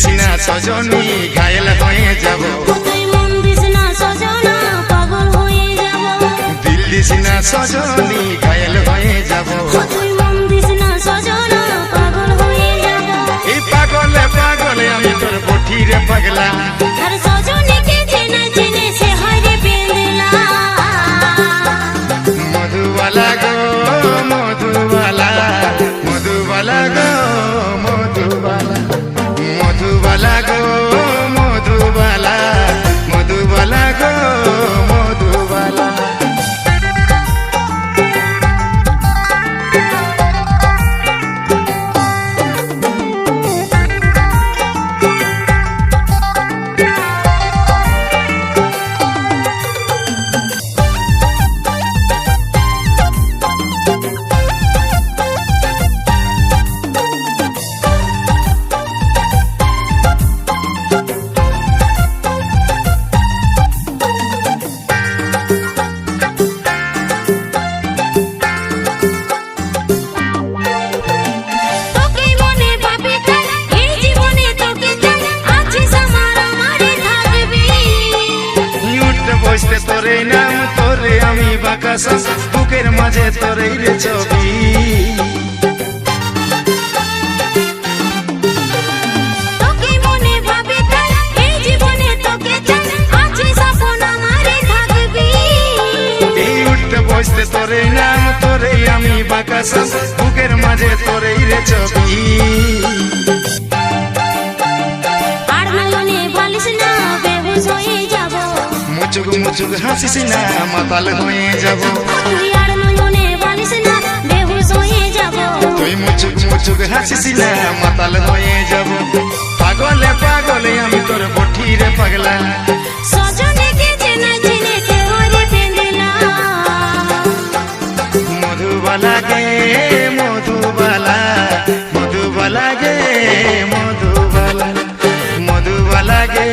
This না সজনা পাগল হয়ে যাব। দিল দিস না সজনী ঘায়ল হয়ে যাব। এই পাগলে পাগলে আমি তোর বঠিরে পাগলা। বসতে তোরে নাম তোরে আমি বাকাশা বুকের মাঝে তোরে রে ছবি। বসতে তোরে নাম তোরে আমি বাকাশা বুকের মাঝে তোরে রে ছবি। মুচুক মুচুক হাসিস না মাতাল হয়ে যাব। তুই আর নয়নে বলিস না বেহুশ হয়ে যাব। তুই মুচুক মুচুক হাসিস না মাতাল হয়ে যাব। পাগলে পাগলে আমি তোর বঠিরে পাগলা। সজনেকে চেনা চিনে সে হরে বেঁধেলা মধুবালা গে মধুবালা মধুবালা গে মধুবালা। মধুবালা গে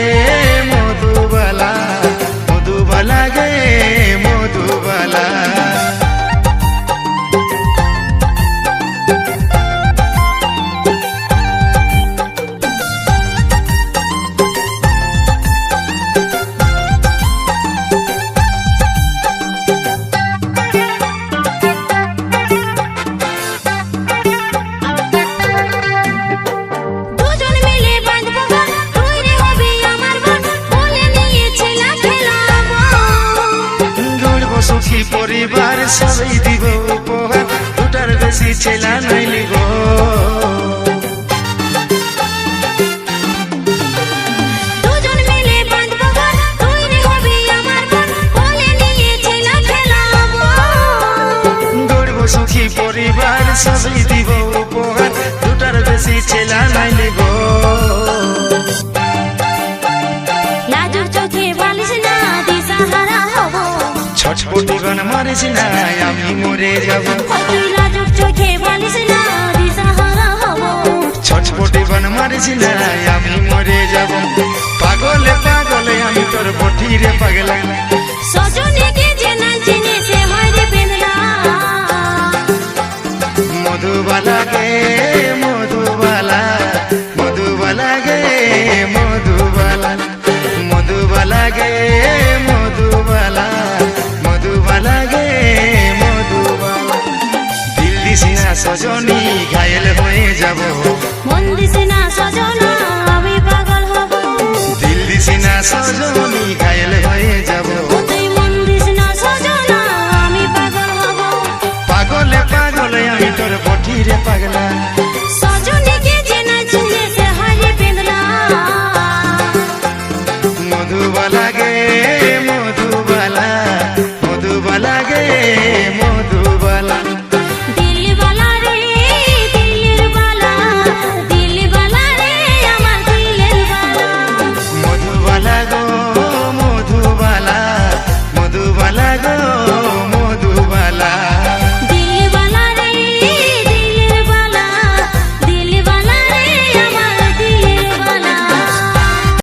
পরিবার সবাই দিব উপহার দুটার বেশি ছেলা নাই সুখী পরিবার সবাই দিব উপহার দুটার বেশি ছেলা নাই লিব গান মারিস না আমি মরে যাব লাজুক চোখে বালিশ না দিশাহারা হব ছটপটি গান মারিস না আমি মরে যাব পাগল আমি তোর বটি রে পাগলা।